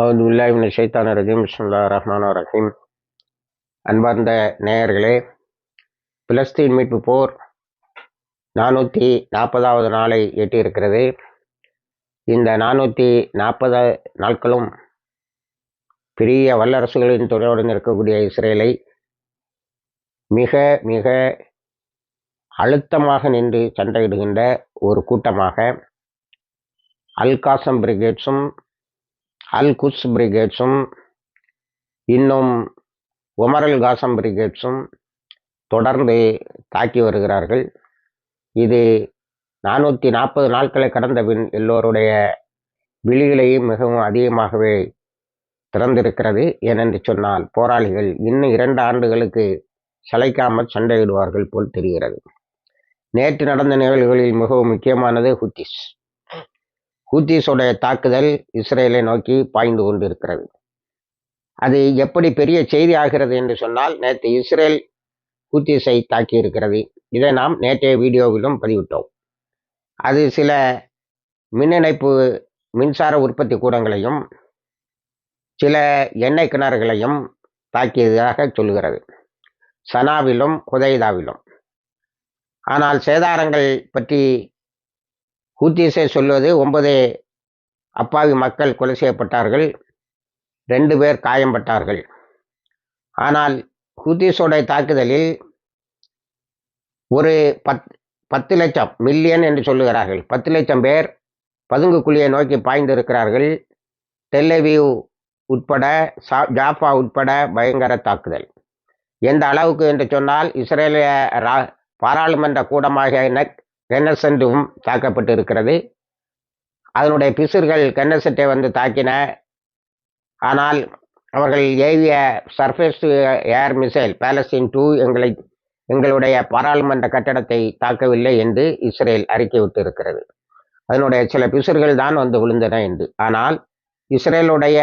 அவது உல்லாஹிமின் ஷைத்தான ரஜீம். பிஸ்மில்லா ரஹ்மான் ரஹீம். அன்பார்ந்த நேயர்களே பிலஸ்தீன் மீட்பு போர் நானூற்றி நாற்பதாவது நாளை எட்டியிருக்கிறது. இந்த நானூற்றி நாற்பது நாட்களும் பெரிய வல்லரசுகளின் துணையுடன் இருக்கக்கூடிய இஸ்ரேலை மிக மிக அழுத்தமாக நின்று சண்டையிடுகின்ற ஒரு கூட்டமாக அல்காசம் பிரிகேட்ஸும் அல் குஸ் பிரிகேட்ஸும் இன்னும் உமரல் காசம் பிரிகேட்ஸும் தொடர்ந்து தாக்கி வருகிறார்கள். இது நானூற்றி நாற்பது நாட்களை கடந்த பின் எல்லோருடைய விழிகளையும் மிகவும் அதிகமாகவே திறந்திருக்கிறது. ஏனென்று சொன்னால் போராளிகள் இன்னும் இரண்டு ஆண்டுகளுக்கு சளைக்காமல் சண்டையிடுவார்கள் போல் தெரிகிறது. நேற்று நடந்த நிகழ்வுகளில் மிகவும் முக்கியமானது ஹுத்திஸ். ஹூத்திஸுடைய தாக்குதல் இஸ்ரேலை நோக்கி பாய்ந்து கொண்டிருக்கிறது. அது எப்படி பெரிய செய்தி ஆகிறது என்று சொன்னால் நேற்று இஸ்ரேல் ஹூத்திஸை தாக்கி இருக்கிறது இதை நாம் நேற்றைய வீடியோவிலும் பதிவிட்டோம். அது சில மின் இணைப்பு மின்சார உற்பத்தி கூடங்களையும் சில எண்ணெய் கிணறுகளையும் தாக்கியதாக சொல்கிறது. சனாவிலும் ஹுதைதாவிலும். ஆனால் சேதாரங்கள் பற்றி ஹூத்திஸை சொல்வது ஒன்பது அப்பாவி மக்கள் கொலை செய்யப்பட்டார்கள் ரெண்டு பேர் காயம்பட்டார்கள். ஆனால் ஹூத்திஸோடைய தாக்குதலில் ஒரு பத் பத்து லட்சம் மில்லியன் என்று சொல்லுகிறார்கள். பத்து லட்சம் பேர் பதுங்கு குழியை நோக்கி பாய்ந்திருக்கிறார்கள். டெல்லவியூ உட்பட சா ஜாஃபா உட்பட பயங்கர தாக்குதல். எந்த அளவுக்கு என்று சொன்னால் இஸ்ரேலிய ரா பாராளுமன்ற கூடமாக கென்னசென்டும் தாக்கப்பட்டு இருக்கிறது அதனுடைய பிசுர்கள் கென்னசெட்டை வந்து தாக்கின. ஆனால் அவர்கள் ஏவிய surface air missile Palestine two எங்களை எங்களுடைய பாராளுமன்ற கட்டடத்தை தாக்கவில்லை என்று இஸ்ரேல் அறிக்கை விட்டு இருக்கிறது அதனுடைய சில பிசுர்கள் தான் வந்து விழுந்தன என்று. ஆனால் இஸ்ரேலுடைய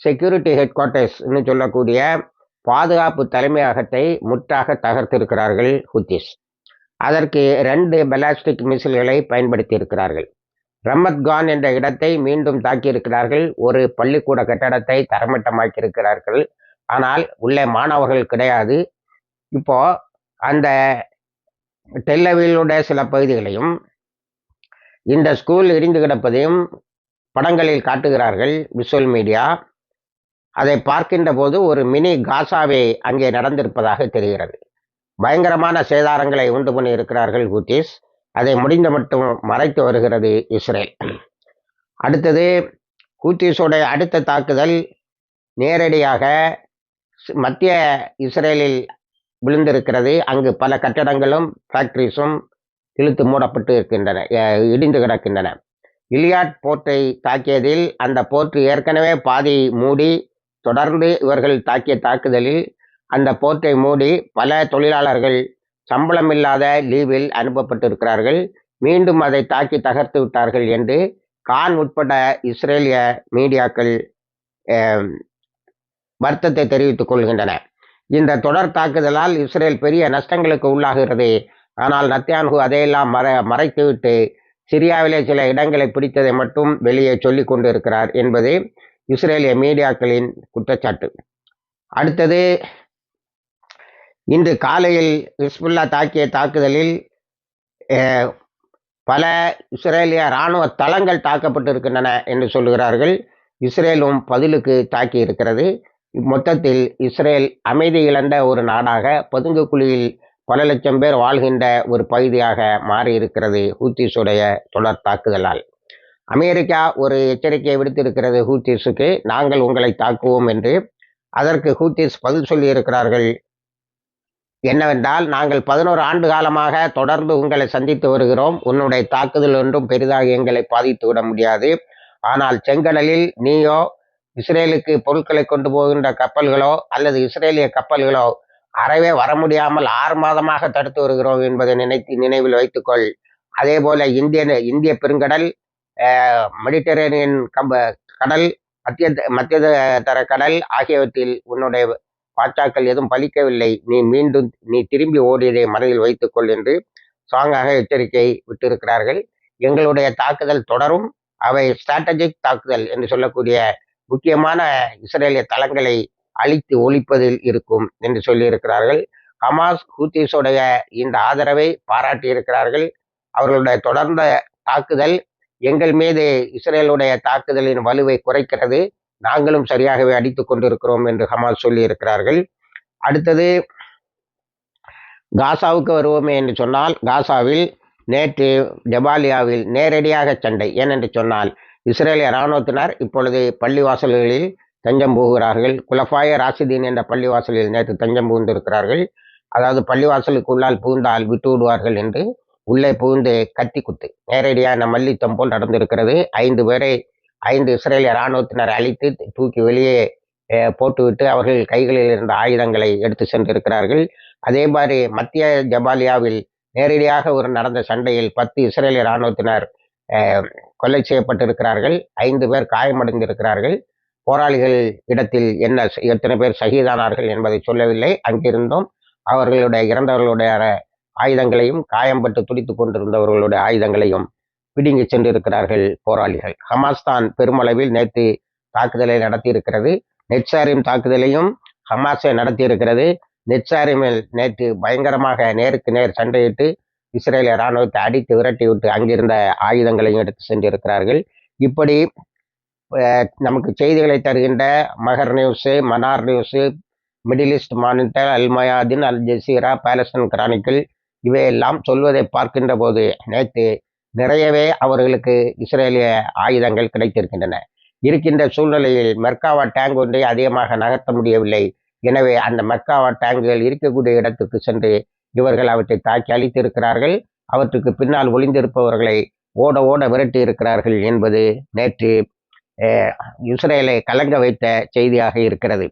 செக்யூரிட்டி ஹெட் குவார்ட்டர்ஸ்னு சொல்லக்கூடிய பாதுகாப்பு தலைமையகத்தை முற்றாக தகர்த்திருக்கிறார்கள் ஹுத்திஸ். அதற்கு ரெண்டு பெலாஸ்டிக் மிசில்களை பயன்படுத்தி இருக்கிறார்கள் என்ற இடத்தை மீண்டும் தாக்கியிருக்கிறார்கள். ஒரு பள்ளிக்கூட கட்டடத்தை தரமட்டமாக்கியிருக்கிறார்கள். ஆனால் உள்ளே மாணவர்கள் கிடையாது. இப்போ அந்த டெல்லவியலுடைய சில பகுதிகளையும் இந்த ஸ்கூல் இடிந்து கிடப்பதையும் படங்களில் காட்டுகிறார்கள் விசுவல் மீடியா அதை பார்க்கின்ற போது ஒரு மினி காசாவே அங்கே நடந்திருப்பதாக தெரிகிறது. பயங்கரமான சேதாரங்களை உண்டு பண்ணி இருக்கிறார்கள் ஹூத்திஸ் அதை முடிந்த மட்டும் மறைத்து வருகிறது இஸ்ரேல். அடுத்தது ஹூத்திஸோடைய அடுத்த தாக்குதல் நேரடியாக மத்திய இஸ்ரேலில் விழுந்திருக்கிறது. அங்கு பல கட்டடங்களும் ஃபேக்ட்ரிஸும் இழுத்து மூடப்பட்டு இருக்கின்றன இடிந்து கிடக்கின்றன. இலியாட் போர்ட்டை தாக்கியதில் அந்த போர்ட் ஏற்கனவே பாதி மூடி தொடர்ந்து இவர்கள் தாக்கிய தாக்குதலில் அந்த போர்ட்டை மூடி பல தொழிலாளர்கள் சம்பளமில்லாத லீவில் அனுப்பப்பட்டிருக்கிறார்கள். மீண்டும் அதை தாக்கி தகர்த்து விட்டார்கள் என்று கான் உட்பட இஸ்ரேலிய மீடியாக்கள் வருத்தத்தை தெரிவித்துக் கொள்கின்றன. இந்த தொடர் தாக்குதலால் இஸ்ரேல் பெரிய நஷ்டங்களுக்கு உள்ளாகிறது. ஆனால் நத்தியான்கு அதையெல்லாம் மற மறைத்துவிட்டு சிரியாவிலே சில இடங்களை பிடித்ததை மட்டும் வெளியே சொல்லிக் கொண்டிருக்கிறார் என்பது இஸ்ரேலிய மீடியாக்களின் குற்றச்சாட்டு. அடுத்தது இன்று காலையில் ஹிஸ்புல்லா தாக்கிய தாக்குதலில் பல இஸ்ரேலிய இராணுவ தளங்கள் தாக்கப்பட்டிருக்கின்றன என்று சொல்லுகிறார்கள். இஸ்ரேலும் பதிலுக்கு தாக்கி இருக்கிறது மொத்தத்தில் இஸ்ரேல் அமைதி இழந்த ஒரு நாடாக பதுங்கு குழியில் பல லட்சம் பேர் வாழ்கின்ற ஒரு பகுதியாக மாறி இருக்கிறது ஹூத்திஸுடைய தொடர் தாக்குதலால். அமெரிக்கா ஒரு எச்சரிக்கையை விடுத்திருக்கிறது ஹூத்திஸுக்கு நாங்கள் உங்களை தாக்குவோம் என்று. அதற்கு ஹூத்திஸ் பதில் சொல்லியிருக்கிறார்கள். என்னவென்றால் நாங்கள் பதினோரு ஆண்டு காலமாக தொடர்ந்து உங்களை சந்தித்து வருகிறோம். உன்னுடைய தாக்குதல் ஒன்றும் பெரிதாக எங்களை பாதித்து விட முடியாது. ஆனால் செங்கடலில் நீயோ இஸ்ரேலுக்கு பொருட்களை கொண்டு போகின்ற கப்பல்களோ அல்லது இஸ்ரேலிய கப்பல்களோ அறவே வர முடியாமல் ஆறு மாதமாக தடுத்து வருகிறோம் என்பதை நினைத்து நினைவில் வைத்துக்கொள். அதே போல இந்திய இந்திய பெருங்கடல் மெடிட்டரேனியன் கம்ப கடல் மத்திய மத்திய தர கடல் ஆகியவற்றில் உன்னுடைய பாச்சாக்கள் எதுவும் பலிக்கவில்லை. நீ மீண்டும் நீ திரும்பி ஓடியதை மனதில் வைத்துக்கொள் என்று ஸ்ட்ராங்காக எச்சரிக்கை விட்டிருக்கிறார்கள். எங்களுடைய தாக்குதல் தொடரும். அவை ஸ்ட்ராட்டஜிக் தாக்குதல் என்று சொல்லக்கூடிய முக்கியமான இஸ்ரேலிய தளங்களை அழித்து ஒழிப்பதில் இருக்கும் என்று சொல்லியிருக்கிறார்கள். ஹமாஸ் ஹூத்திஸுடைய இந்த ஆதரவை பாராட்டியிருக்கிறார்கள். அவர்களுடைய தொடர்ந்த தாக்குதல் எங்கள் மீது இஸ்ரேலுடைய தாக்குதலின் வலுவை குறைக்கிறது. நாங்களும் சரியாகவே அடித்துக் கொண்டிருக்கிறோம் என்று ஹமாஸ் சொல்லியிருக்கிறார்கள். அடுத்தது காசாவுக்கு வருவோமே என்று சொன்னால் காசாவில் நேற்று ஜபாலியாவில் நேரடியாக சண்டை. ஏனென்று சொன்னால் இஸ்ரேலிய இராணுவத்தினர் இப்பொழுது பள்ளிவாசல்களில் தஞ்சம் புகுகிறார்கள். குலஃபாய ராசிதீன் என்ற பள்ளிவாசலில் நேற்று தஞ்சம் புகுந்திருக்கிறார்கள். அதாவது பள்ளிவாசலுக்கு உள்ளால் புகுந்தால் விட்டு விடுவார்கள் என்று உள்ளே புகுந்து கத்தி குத்து. நேரடியான மல்யுத்தம் போல் நடந்திருக்கிறது. ஐந்து பேரை ஐந்து இஸ்ரேலிய இராணுவத்தினர் அழித்து தூக்கி வெளியே போட்டுவிட்டு அவர்கள் கைகளில் இருந்த ஆயுதங்களை எடுத்து சென்றிருக்கிறார்கள். அதே மாதிரி மத்திய ஜபாலியாவில் நேரடியாக ஒரு நடந்த சண்டையில் பத்து இஸ்ரேலிய இராணுவத்தினர் கொலை செய்யப்பட்டிருக்கிறார்கள். ஐந்து பேர் காயமடைந்திருக்கிறார்கள். போராளிகள் இடத்தில் என்ன எத்தனை பேர் சகிதானார்கள் என்பதை சொல்லவில்லை. அங்கிருந்தும். அவர்களுடைய இறந்தவர்களுடைய ஆயுதங்களையும் காயம்பட்டு துடித்து கொண்டிருந்தவர்களுடைய ஆயுதங்களையும் பிடுங்கி சென்றிருக்கிறார்கள் போராளிகள். ஹமாஸ் தான் பெருமளவில் நேற்று தாக்குதலை நடத்தியிருக்கிறது. நெட்சாரிம் தாக்குதலையும் ஹமாஸை நடத்தியிருக்கிறது. நெட்சாரிமில் நேற்று பயங்கரமாக நேருக்கு நேர் சண்டையிட்டு இஸ்ரேலிய இராணுவத்தை அடித்து விரட்டிவிட்டு அங்கிருந்த ஆயுதங்களையும் எடுத்து சென்றிருக்கிறார்கள். இப்படி நமக்கு செய்திகளை தருகின்ற மகர் news Manar news Middle East Monitor Al Mayadeen Al Jazeera Palestine Chronicle இவையெல்லாம் சொல்வதை பார்க்கின்ற போது நேற்று நிறையவே அவர்களுக்கு இஸ்ரேலிய ஆயுதங்கள் கிடைத்திருக்கின்றன. இருக்கின்ற சூழ்நிலையில் மெர்காவா டேங்க் ஒன்றை அதிகமாக நகர்த்த முடியவில்லை. எனவே அந்த மெர்காவா டேங்குகள் இருக்கக்கூடிய இடத்துக்கு சென்று இவர்கள் அவற்றை தாக்கி அழித்திருக்கிறார்கள். அவற்றுக்கு பின்னால் ஒளிந்திருப்பவர்களை ஓட ஓட விரட்டி இருக்கிறார்கள் என்பது நேற்று இஸ்ரேலை கலங்க வைத்த செய்தியாக இருக்கிறது.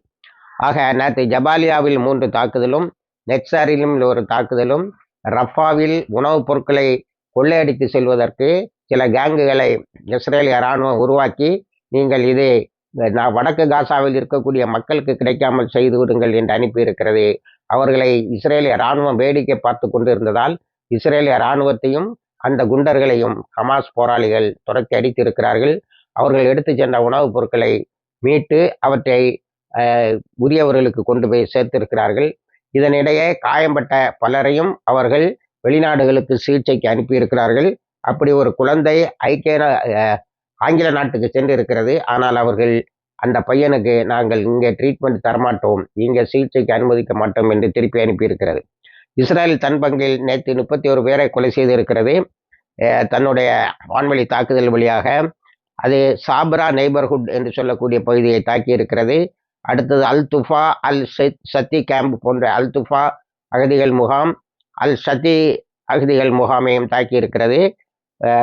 ஆக நேற்று ஜபாலியாவில் மூன்று தாக்குதலும் நெட்சாரிலும் ஒரு தாக்குதலும் ரஃபாவில் உணவுப் பொருட்களை கொள்ளையடித்து செல்வதற்கு சில கேங்குகளை இஸ்ரேலிய இராணுவம் உருவாக்கி நீங்கள் இதை நான் வடக்கு காசாவில் இருக்கக்கூடிய மக்களுக்கு கிடைக்காமல் செய்து விடுங்கள் என்று அனுப்பியிருக்கிறது. அவர்களை இஸ்ரேலிய இராணுவம் வேடிக்கை பார்த்து கொண்டிருந்ததால் இஸ்ரேலிய இராணுவத்தையும் அந்த குண்டர்களையும் ஹமாஸ் போராளிகள் துரத்தி அடித்திருக்கிறார்கள். அவர்கள் எடுத்து சென்ற உணவுப் பொருட்களை மீட்டு அவற்றை உரியவர்களுக்கு கொண்டு போய் சேர்த்திருக்கிறார்கள். இதனிடையே காயம்பட்ட பலரையும் அவர்கள் வெளிநாடுகளுக்கு சிகிச்சைக்கு அனுப்பியிருக்கிறார்கள். அப்படி ஒரு குழந்தை ஐக்கிய ஆங்கில நாட்டுக்கு சென்று இருக்கிறது ஆனால் அவர்கள் அந்த பையனுக்கு நாங்கள் இங்கே ட்ரீட்மெண்ட் தரமாட்டோம். இங்கே சிகிச்சைக்கு அனுமதிக்க மாட்டோம் என்று திருப்பி அனுப்பியிருக்கிறது. இஸ்ரேல் தன் பங்கில் நேற்று முப்பத்தி ஒரு பேரை கொலை செய்திருக்கிறது. தன்னுடைய வான்வெளி தாக்குதல் வழியாக அது சாப்ரா நெய்பர்ஹுட் என்று சொல்லக்கூடிய பகுதியை தாக்கி இருக்கிறது அடுத்தது அல் துஃபா அல் சத் சத்தி கேம்ப் போன்ற அல் துஃபா அகதிகள் முகாம். அல் சதி அகதிகள் முகாமையும் தாக்கி இருக்கிறது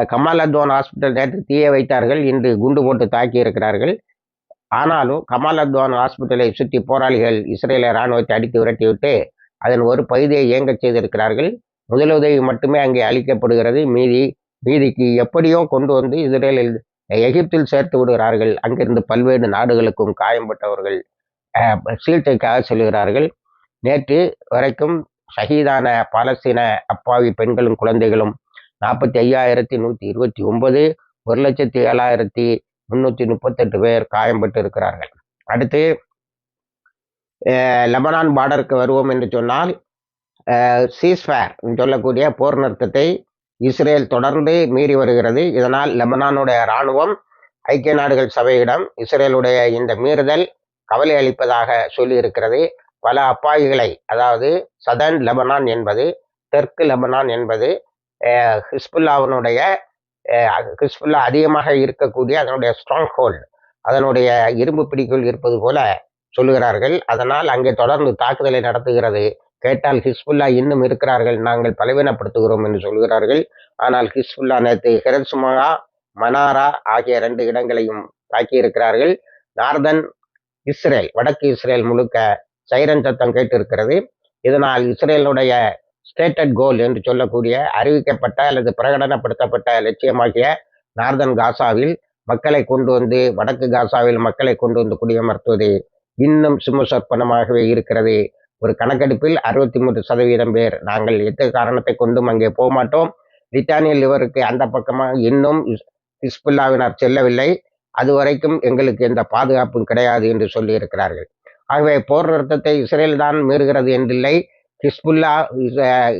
கமால் அத்வான் ஹாஸ்பிட்டல் நேற்று தீய வைத்தார்கள். இன்று குண்டு போட்டு தாக்கி இருக்கிறார்கள் ஆனாலும் கமால் அத்வான் ஹாஸ்பிட்டலை சுற்றி போராளிகள் இஸ்ரேல இராணுவத்தை அடித்து விரட்டிவிட்டு அதன் ஒரு பகுதியை இயங்கச் செய்திருக்கிறார்கள். முதலுதவி மட்டுமே அங்கே அளிக்கப்படுகிறது. மீதி மீதிக்கு எப்படியோ கொண்டு வந்து இஸ்ரேலில் எகிப்தில் சேர்த்து விடுகிறார்கள். அங்கிருந்து பல்வேறு நாடுகளுக்கும் காயம்பட்டவர்கள் அஹ், சிகிச்சைக்காக செல்கிறார்கள். நேற்று வரைக்கும் ஷஹீதான பாலஸ்தீன அப்பாவி பெண்களும் குழந்தைகளும் நாற்பத்தி ஐயாயிரத்தி நூற்றி இருபத்தி ஒன்பது ஒரு லட்சத்தி ஏழாயிரத்தி முன்னூற்றி முப்பத்தெட்டு பேர் காயம்பட்டு இருக்கிறார்கள். அடுத்து லெபனான் பார்டருக்கு வருவோம் என்று சொன்னால் சீஸ்ஃபேர் சொல்லக்கூடிய போர் நிறுத்தத்தை இஸ்ரேல் தொடர்ந்து மீறி வருகிறது. இதனால் லெபனானுடைய இராணுவம் ஐக்கிய நாடுகள் சபையிடம் இஸ்ரேலுடைய இந்த மீறுதல் கவலை அளிப்பதாக சொல்லியிருக்கிறது. பல அப்பாவிகளை அதாவது சதர்ன் லெபனான் என்பது தெற்கு லெபனான் என்பது ஹிஸ்புல்லாவினுடைய ஹிஸ்புல்லா அதிகமாக இருக்கக்கூடிய அதனுடைய ஸ்ட்ராங் ஹோல்டு அதனுடைய இரும்பு பிடிக்குள் இருப்பது போல சொல்லுகிறார்கள். அதனால் அங்கே தொடர்ந்து தாக்குதலை நடத்துகிறது. கேட்டால் ஹிஸ்புல்லா இன்னும் இருக்கிறார்கள் நாங்கள் பலவீனப்படுத்துகிறோம் என்று சொல்கிறார்கள் ஆனால் ஹிஸ்புல்லா நேற்று ஹெரஸ்மகா மனாரா ஆகிய ரெண்டு இடங்களையும் தாக்கியிருக்கிறார்கள். நார்தன் இஸ்ரேல் வடக்கு இஸ்ரேல் முழுக்க சைரன் சத்தம் கேட்டிருக்கிறது. இதனால் இஸ்ரேலுடைய ஸ்டேட்டட் கோல் என்று சொல்லக்கூடிய அறிவிக்கப்பட்ட அல்லது பிரகடனப்படுத்தப்பட்ட லட்சியமாகிய நார்தன் காசாவில் மக்களை கொண்டு வந்து வடக்கு காசாவில் மக்களை கொண்டு வந்து குடியமர்த்துவது இன்னும் சும சொற்பனமாகவே இருக்கிறது. ஒரு கணக்கெடுப்பில் அறுபத்தி மூன்று சதவீதம் பேர் நாங்கள் எந்த காரணத்தை கொண்டும் அங்கே போக மாட்டோம் பிரித்தானிய லிவருக்கு அந்த பக்கமாக இன்னும் ஹிஸ்புல்லாவினர் செல்லவில்லை. அது வரைக்கும் எங்களுக்கு எந்த பாதுகாப்பும் கிடையாது என்று சொல்லியிருக்கிறார்கள். ஆகவே போர் நிறுத்தத்தை இஸ்ரேல் தான் மீறுகிறது என்றில்லை. ஹிஸ்புல்லா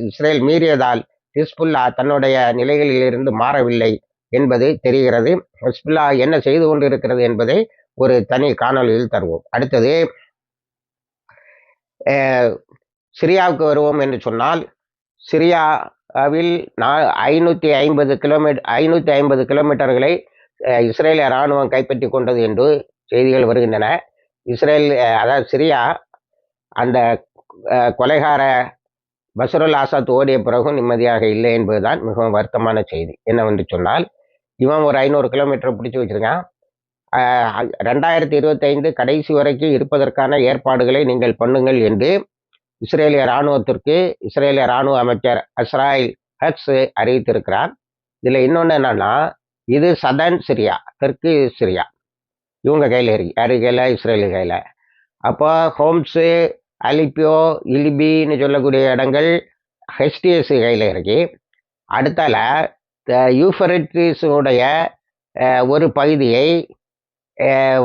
இஸ்ரேல் மீறியதால் ஹிஸ்புல்லா தன்னுடைய நிலைகளில் இருந்து மாறவில்லை என்பது தெரிகிறது. ஹிஸ்புல்லா என்ன செய்து கொண்டிருக்கிறது என்பதை ஒரு தனி காணொலியில் தருவோம். அடுத்தது சிரியாவுக்கு வருவோம் என்று சொன்னால் சிரியாவில் நான் ஐநூற்றி ஐம்பது கிலோமீட்டர் ஐநூற்றி ஐம்பது கிலோமீட்டர்களை இஸ்ரேலிய இராணுவம் கைப்பற்றி கொண்டது என்று செய்திகள் வருகின்றன. இஸ்ரேல் அதாவது சிரியா அந்த கொலைகார பசருல் ஆசாத் ஓடிய பிறகும் நிம்மதியாக இல்லை என்பதுதான் மிகவும் வருத்தமான செய்தி. என்னவென்று சொன்னால் இவன் ஒரு ஐநூறு கிலோமீட்டர் பிடிச்சி வச்சிருக்கான். ரெண்டாயிரத்தி இருபத்தைந்து கடைசி வரைக்கும் இருப்பதற்கான ஏற்பாடுகளை நீங்கள் பண்ணுங்கள் என்று இஸ்ரேலிய இராணுவத்திற்கு இஸ்ரேலிய இராணுவ அமைச்சர் அஸ்ராயில் ஹக்ஸ் அறிவித்திருக்கிறார். இதில் இன்னொன்று என்னென்னா இது சதன் சிரியா தெற்கு சிரியா. இவங்க கையில் இருக்குது யாரு கையில்? இஸ்ரேலு கையில். அப்போ ஹோம்ஸு அலிப்பியோ இலிபின்னு சொல்லக்கூடிய இடங்கள் ஹெச்டிஎஸ்சி கையில் இருக்கு. அடுத்தால யூஃபரிட்டிஸுடைய ஒரு பகுதியை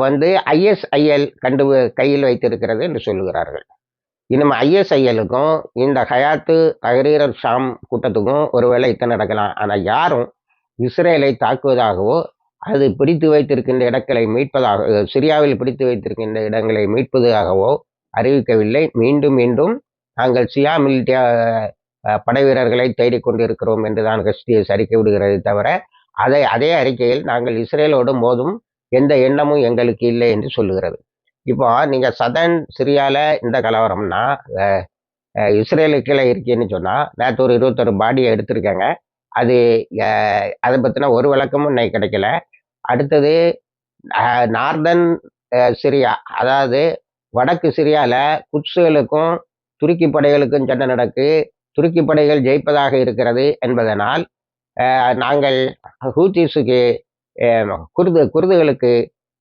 வந்து ஐஎஸ்ஐஎல் கண்டு கையில் வைத்திருக்கிறது என்று சொல்லுகிறார்கள். இனிமேல் ஐஎஸ்ஐஎலுக்கும் இந்த ஹயாத்து தகரீரர் ஷாம் கூட்டத்துக்கும் ஒருவேளை இத்தனை நடக்கலாம். ஆனால் யாரும் இஸ்ரேலை தாக்குவதாகவோ அது பிடித்து வைத்திருக்கின்ற இடங்களை மீட்பதாக சிரியாவில் பிடித்து வைத்திருக்கின்ற இடங்களை மீட்பதாகவோ அறிவிக்கவில்லை. மீண்டும் மீண்டும் நாங்கள் சியா மிலிட்டியா படை வீரர்களை தேடிக்கொண்டிருக்கிறோம் என்று தான் ஹெச்டிஎஸ் அறிக்கை விடுகிறது தவிர அதை அதே அறிக்கையில் நாங்கள் இஸ்ரேலோடு மோதும் எந்த எண்ணமும் எங்களுக்கு இல்லை என்று சொல்லுகிறது. இப்போ நீங்கள் சதன் சிரியாவில் இந்த கலவரம்னா இஸ்ரேலுக்கு கீழே இருக்கேன்னு சொன்னால் நேற்று ஒரு இருபத்தொரு பாடியை எடுத்திருக்காங்க. அது அதை பற்றின ஒரு விளக்கமும் இன்னைக்கு கிடைக்கல. அடுத்தது நார்தன் சிரியா. அதாவது வடக்கு சிரியாவில் குட்ஸுகளுக்கும் துருக்கி படைகளுக்கும் சண்டை நடக்கு. துருக்கி படைகள் ஜெயிப்பதாக இருக்கிறது என்பதனால் நாங்கள் ஹூத்திஸுக்கு குருது குருதுகளுக்கு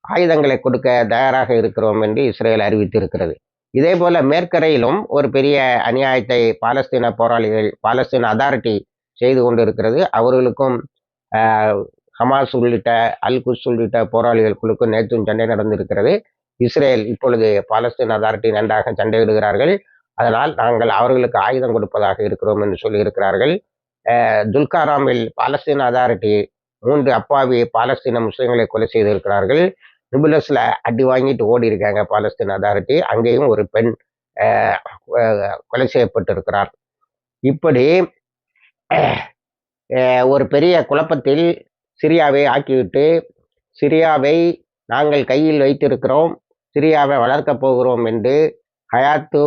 ஆயுதங்களை கொடுக்க தயாராக இருக்கிறோம் என்று இஸ்ரேல் அறிவித்திருக்கிறது. இதே போல் மேற்கரையிலும் ஒரு பெரிய அநியாயத்தை பாலஸ்தீன போராளிகள் பாலஸ்தீன அதாரிட்டி செய்து கொண்டிருக்கிறது. அவர்களுக்கும் ஹமாஸ் உள்ளிட்ட அல் குஸ் உள்ளிட்ட போராளிகளுக்கும் நேற்றும் சண்டை நடந்திருக்கிறது. இஸ்ரேல் இப்பொழுது பாலஸ்தீன் அதாரிட்டி நன்றாக சண்டையிடுகிறார்கள். அதனால் நாங்கள் அவர்களுக்கு ஆயுதம் கொடுப்பதாக இருக்கிறோம் என்று சொல்லியிருக்கிறார்கள். துல்காராமில் பாலஸ்தீன் அதாரிட்டி மூன்று அப்பாவி பாலஸ்தீன முஸ்லீம்களை கொலை செய்திருக்கிறார்கள். நிபுலஸில் அடி வாங்கிட்டு ஓடி இருக்காங்க பாலஸ்தீன் அதாரிட்டி. அங்கேயும் ஒரு பெண் கொலை செய்யப்பட்டிருக்கிறார். இப்படி ஒரு பெரிய குழப்பத்தில் சிரியாவை ஆக்கிவிட்டு சிரியாவை நாங்கள் கையில் வைத்திருக்கிறோம் சிரியாவை வளர்க்கப் போகிறோம் என்று ஹயாத்து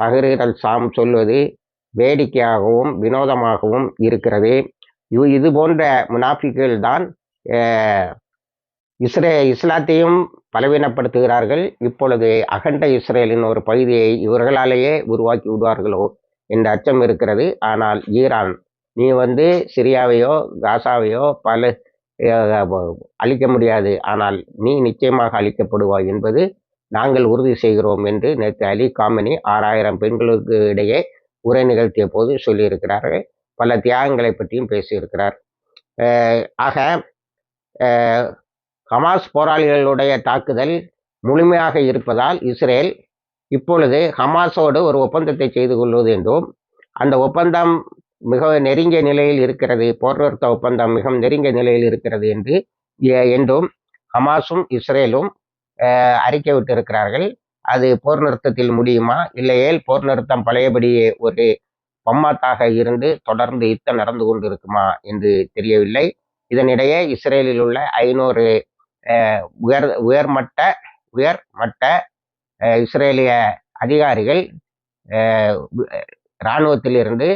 தகரீரல் சாம் சொல்வது வேடிக்கையாகவும் வினோதமாகவும் இருக்கிறது. இது போன்ற முனாஃபிகள் தான் இஸ்ரே இஸ்லாத்தையும் பலவீனப்படுத்துகிறார்கள். இப்பொழுது அகண்ட இஸ்ரேலின் ஒரு பகுதியை இவர்களாலேயே உருவாக்கி விடுவார்களோ என்ற அச்சம் இருக்கிறது. ஆனால் ஈரான் நீ வந்து சிரியாவையோ காசாவையோ பல அழிக்க முடியாது. ஆனால் நீ நிச்சயமாக அழிக்கப்படுவாய் என்பது நாங்கள் உறுதி செய்கிறோம் என்று நேற்று அலி காமினி ஆறாயிரம் பெண்களுக்கு இடையே உரை நிகழ்த்திய போது சொல்லியிருக்கிறார்கள். பல தியாகங்களை பற்றியும் பேசியிருக்கிறார். ஆக ஹமாஸ் போராளிகளுடைய தாக்குதல் முழுமையாக இருப்பதால் இஸ்ரேல் இப்பொழுது ஹமாஸோடு ஒரு ஒப்பந்தத்தை செய்து கொள்வது என்றும் அந்த ஒப்பந்தம் மிக நெருங்கிய நிலையில் இருக்கிறது. போர் நிறுத்த ஒப்பந்தம் மிக நெருங்கிய நிலையில் இருக்கிறது என்று என்றும் ஹமாஸும் இஸ்ரேலும் அறிக்கை விட்டிருக்கிறார்கள். அது போர் நிறுத்தத்தில் முடியுமா? இல்லையேல் போர் நிறுத்தம் பழையபடியே ஒரு பம்மாத்தாக இருந்து தொடர்ந்து யுத்தம் நடந்து கொண்டு இருக்குமா என்று தெரியவில்லை. இதனிடையே இஸ்ரேலில் உள்ள ஐநூறு உயர் உயர்மட்ட உயர்மட்ட இஸ்ரேலிய அதிகாரிகள் இராணுவத்திலிருந்து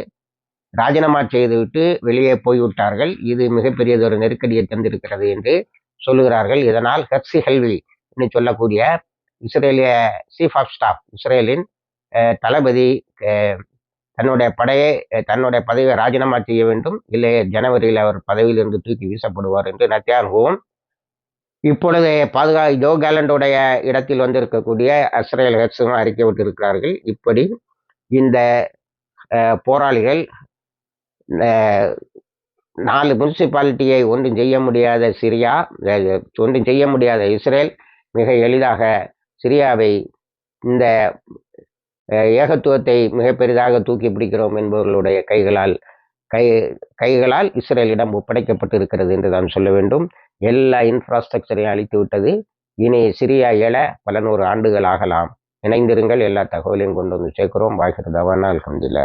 ராஜினாமா செய்துவிட்டு வெளியே போய்விட்டார்கள். இது மிகப்பெரியதொரு நெருக்கடியை தந்திருக்கிறது என்று சொல்லுகிறார்கள். இதனால் ஹெப்சி ஹெல்வி என்று சொல்லக்கூடிய இஸ்ரேலிய சீஃப் ஆஃப் ஸ்டாஃப் இஸ்ரேலின் தளபதி தன்னுடைய படையை தன்னுடைய பதவியை ராஜினாமா செய்ய வேண்டும். இல்லை ஜனவரியில் அவர் பதவியிலிருந்து தூக்கி வீசப்படுவார் என்று நத்தியாகவும் இப்பொழுது பாதுகா ஜோ கேலண்டுடைய இடத்தில் வந்திருக்கக்கூடிய இஸ்ரேல் ஹெட்ஸும் அறிக்கை விட்டிருக்கிறார்கள். இப்படி இந்த போராளிகள் நாலு முனிசிபாலிட்டியை ஒன்றும் செய்ய முடியாத சிரியா ஒன்றும் செய்ய முடியாத இஸ்ரேல் மிக எளிதாக சிரியாவை இந்த ஏகத்துவத்தை மிக பெரிதாக தூக்கி பிடிக்கிறோம் என்பவர்களுடைய கைகளால் கை கைகளால் இஸ்ரேலிடம் ஒப்படைக்கப்பட்டு இருக்கிறது என்று தான் சொல்ல வேண்டும். எல்லா இன்ஃப்ராஸ்ட்ரக்சரையும் அழித்து விட்டது. இனி சிரியா எழ பல நூறு ஆண்டுகள் ஆகலாம். இணைந்திருங்கள். எல்லா தகவலையும் கொண்டு வந்து சேர்க்கிறோம். பாகிர் தவானா அல்ஹம்துலில்லாஹ்